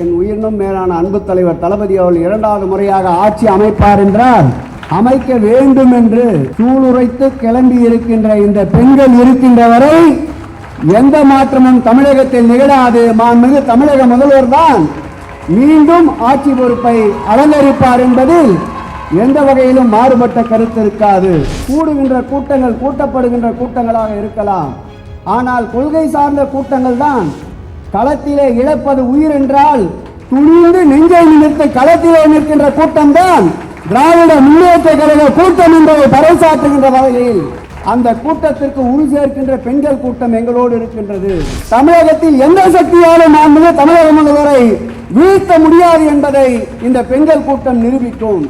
என் உயிரினும் மேலான அன்பு தலைவர் தளபதி அவர்கள் இரண்டாவது முறையாக ஆட்சி அமைப்பார் என்றால் அமைக்க வேண்டும் என்று சூளுரைத்து கிளம்பி இருக்கின்ற இந்த பெண்கள் இருக்கின்ற வரை எந்த மாற்றமும் தமிழகத்தில் நிகழாது. மாண்புமிகு தமிழக முதல்வர் தான் மீண்டும் ஆட்சி பொறுப்பை அலங்கரிப்பார் என்பதில் எந்த வகையிலும் மாறுபட்ட கருத்து இருக்காது. கூடுகின்ற கூட்டங்கள் கூட்டப்படுகின்ற கூட்டங்களாக இருக்கலாம். ஆனால் கொள்கை சார்ந்த கூட்டங்கள் தான் களத்திலே இழப்பது உயிர் என்றால் துணிந்து நெஞ்சை நிமிர்த்து களத்திலே நிற்கின்ற கூட்டம் தான் திராவிட முன்னேற்ற கழக கூட்டம் என்பதை பறைசாற்றுகின்ற வகையில் அந்த கூட்டத்திற்கு உரு சேர்க்கின்ற பெண்கள் கூட்டம் எங்களோடு இருக்கின்றது. தமிழகத்தில் எந்த சக்தியாலும் மாண்புமிகு தமிழக முதல்வரை வீழ்த்த முடியாது என்பதை இந்த பெண்கள் கூட்டம் நிரூபிக்கும்.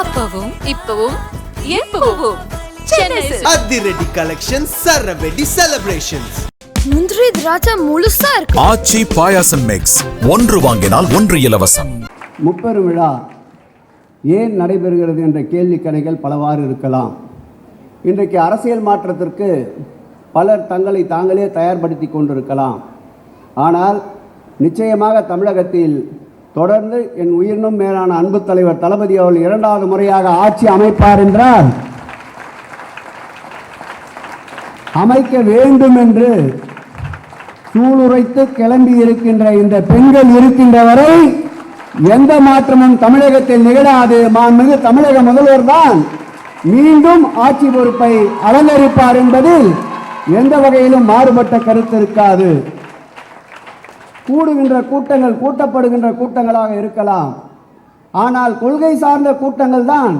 அப்பவும் இப்பவும் எப்பவும். அதிரடி கலெக்ஷன் சரவெடி செலிப்ரேஷன்ஸ் முந்திரி திராட்சை முழுசா இருக்கு. ஆச்சி பாயாசம் மிக்ஸ் ஒன்று வாங்கினால் ஒன்று இலவசம். முப்பெரும் விழா ஏன் நடைபெறுகிறது என்ற கேள்வி கணைகள் பலவாறு இருக்கலாம். இன்றைக்கு அரசியல் மாற்றத்திற்கு பலர் தங்களை தாங்களே தயார்படுத்தி கொண்டிருக்கலாம். ஆனால் நிச்சயமாக தமிழகத்தில் தொடர்ந்து என் உயிரினும் மேலான அன்பு தலைவர் தளபதி அவர்கள் இரண்டாவது முறையாக ஆட்சி அமைப்பார் என்றால் அமைக்க வேண்டும் என்று சூளுரைத்து கிளம்பி இருக்கின்ற இந்த பெண்கள் இருக்கின்ற வரை எந்த மாற்றமும் தமிழகத்தில் நிகழாது. மாண்புமிகு தமிழக முதல்வர் தான் மீண்டும் ஆட்சி பொறுப்பை அலங்கரிப்பார் என்பதில் எந்த வகையிலும் மாறுபட்ட கருத்து இருக்காது. கூடுகின்ற கூட்டங்கள் கூட்டப்படுகின்ற கூட்டங்களாக இருக்கலாம். ஆனால் கொள்கை சார்ந்த கூட்டங்கள் தான்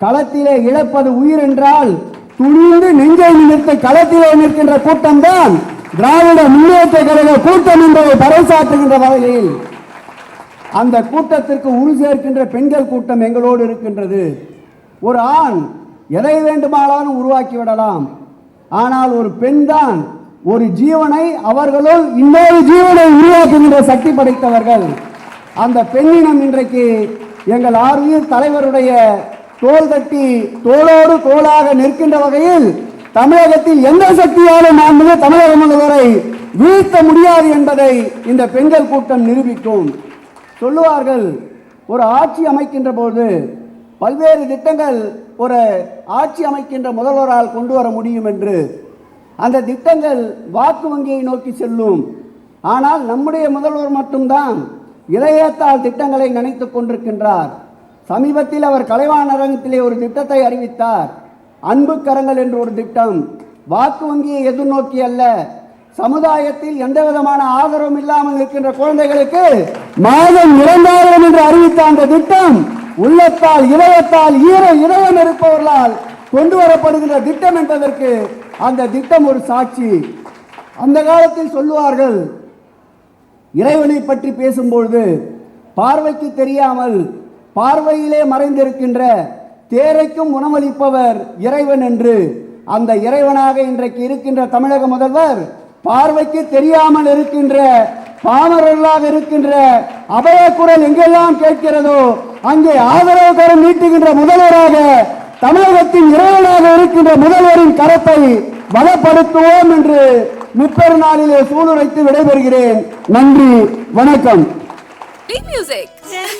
களத்திலே இழப்பது உயிர் என்றால் துணிந்து நெஞ்சை நிமிர்த்து களத்திலே நிற்கின்ற கூட்டம் தான் திராவிட முன்னேற்ற கழக கூட்டம் என்பதை பறைசாற்றுகின்ற வகையில். அந்த கூட்டத்திற்கு உரு சேர்க்கின்ற பெண்கள் கூட்டம் எங்களோடு இருக்கின்றது. ஒரு ஆண் எதை வேண்டுமானாலும் உருவாக்கி விடலாம். ஆனால் ஒரு பெண் தான் ஒரு ஜீவனை அவர்களும் இன்னொரு ஜீவனை உருவாக்குகின்ற சக்தி படைத்தவர்கள். அந்த பெண்ணினம் இன்றைக்கு எங்கள் ஆர்வியர் தலைவருடைய தோல் தட்டி தோளோடு தோளாக நிற்கின்ற வகையில் தமிழகத்தில் எந்த சக்தியாலும் மாண்புமிகு தமிழக முதல்வரை வீழ்த்த முடியாது என்பதை இந்த பெண்கள் கூட்டம் நிரூபிக்கும். சொல்லுவார்கள் ஒரு ஆட்சி அமைக்கின்ற போது பல்வேறு திட்டங்கள் ஒரு ஆட்சி அமைக்கின்ற முதல்வரால் கொண்டு வர முடியும் என்று. அந்த திட்டங்கள் வாக்கு வங்கியை நோக்கி செல்லும். ஆனால் நம்முடைய முதல்வர் மட்டும்தான் இளையத்தால் திட்டங்களை நினைத்துக் கொண்டிருக்கின்றார். சமீபத்தில் அவர் கலைவாணர் அரங்கத்திலே ஒரு திட்டத்தை அறிவித்தார். அன்பு கரங்கள் என்று ஒரு திட்டம். வாக்கு வங்கியை எதிர்நோக்கி அல்ல. சமுதாயத்தில் எந்த விதமான ஆதரவும் இல்லாமல் இருக்கின்ற குழந்தைகளுக்கு மாதம் இரண்டாயிரம் என்று அறிவித்த அந்த திட்டம் உள்ளத்தால் இதயத்தால் ஈர இதயம் இருப்பவர்களால் கொண்டு வரப்படுகின்ற திட்டம் என்பதற்கு அந்த திட்டம் ஒரு சாட்சி. அந்த காலத்தில் சொல்லுவார்கள் இறைவனை பற்றி பேசும்பொழுது பார்வைக்கு தெரியாமல் பார்வையிலே மறைந்திருக்கின்ற தேரைக்கும் உணவளிப்பவர் இறைவன் என்று. அந்த இறைவனாக இன்றைக்கு இருக்கின்ற தமிழக முதல்வர் பார்வைக்கு தெரியாமல் இருக்கின்ற பாமரர்களாக இருக்கின்ற அபய குரல் எங்கெல்லாம் கேட்கிறதோ அங்கே ஆதரவு கரம் நீட்டுகின்ற முதல்வராக தமிழகத்தின் இறைவனாக இருக்கின்ற முதல்வரின் கரத்தை வளப்படுத்துவோம் என்று முப்பெருநாளிலே சூளுரைத்து விடைபெறுகிறேன். நன்றி வணக்கம்.